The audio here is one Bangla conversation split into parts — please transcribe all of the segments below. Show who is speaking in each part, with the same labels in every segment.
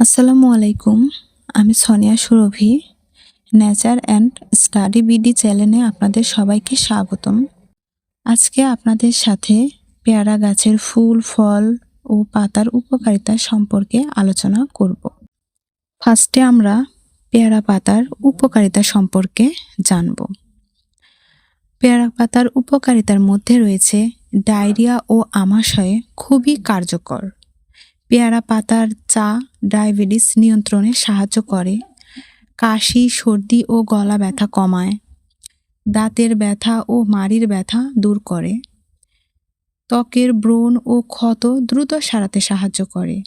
Speaker 1: আসসালামু আলাইকুম, আমি Sonia Surabhi nature and study BD চ্যানেলে আপনাদের সবাইকে স্বাগতম। আজকে আপনাদের সাথে পেয়ারা গাছের ফুল, ফল ও পাতার উপকারিতা সম্পর্কে আলোচনা করব। ফার্স্টে আমরা পেয়ারা পাতার উপকারিতা সম্পর্কে জানব। পেয়ারা পাতার উপকারিতার মধ্যে রয়েছে ডায়রিয়া ও আমাশয়ে খুবই কার্যকর। পেয়ারা পাতার চা ডায়াবেটিস নিয়ন্ত্রণে সাহায্য করে। কাশি, সর্দি ও গলা ব্যথা কমায়। দাঁতের ব্যথা ও মাড়ির ব্যথা দূর করে। ত্বকের ব্রণ ও ক্ষত দ্রুত সারাতে সাহায্য করে।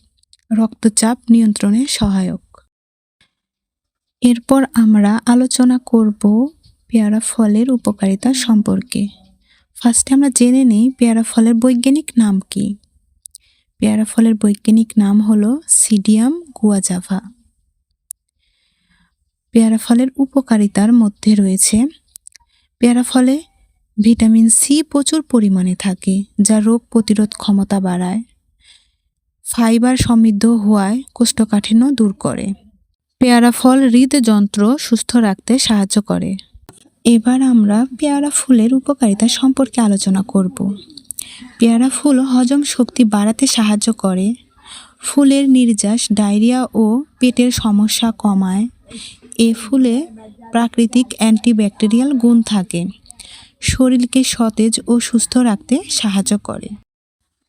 Speaker 1: রক্তচাপ নিয়ন্ত্রণে সহায়ক। এরপর আমরা আলোচনা করব পেয়ারা ফলের উপকারিতা সম্পর্কে। ফার্স্টে আমরা জেনে নিই পেয়ারা ফলের বৈজ্ঞানিক নাম কী। পেয়ারা ফলের বৈজ্ঞানিক নাম হল সিডিয়াম গুয়াজাভা। পেয়ারা ফলের উপকারিতার মধ্যে রয়েছে পেয়ারা ফলে ভিটামিন সি প্রচুর পরিমাণে থাকে, যা রোগ প্রতিরোধ ক্ষমতা বাড়ায়, ফাইবার সমৃদ্ধ হওয়ায় কোষ্ঠকাঠিন্য দূর করে। পেয়ারা ফল হৃদযন্ত্র সুস্থ রাখতে সাহায্য করে। এবার আমরা পেয়ারা ফুলের উপকারিতা সম্পর্কে আলোচনা করব। পেয়ারা ফুল হজম শক্তি বাড়াতে সাহায্য করে। ফুলের নির্যাস, ডায়রিয়া ও পেটের সমস্যা কমায়। এ ফুলে প্রাকৃতিক অ্যান্টিব্যাকটেরিয়াল গুণ থাকে। শরীরকে সতেজ ও সুস্থ রাখতে সাহায্য করে।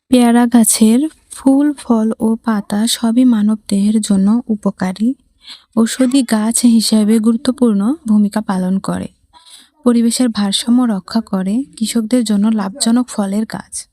Speaker 1: পেয়ারা গাছের ফুল, ফল ও পাতা সবই মানব দেহের জন্য উপকারী। ঔষধি গাছ হিসাবে গুরুত্বপূর্ণ ভূমিকা পালন করে। পরিবেশের ভারসাম্য রক্ষা করে কৃষকদের জন্য লাভজনক ফলের গাছ।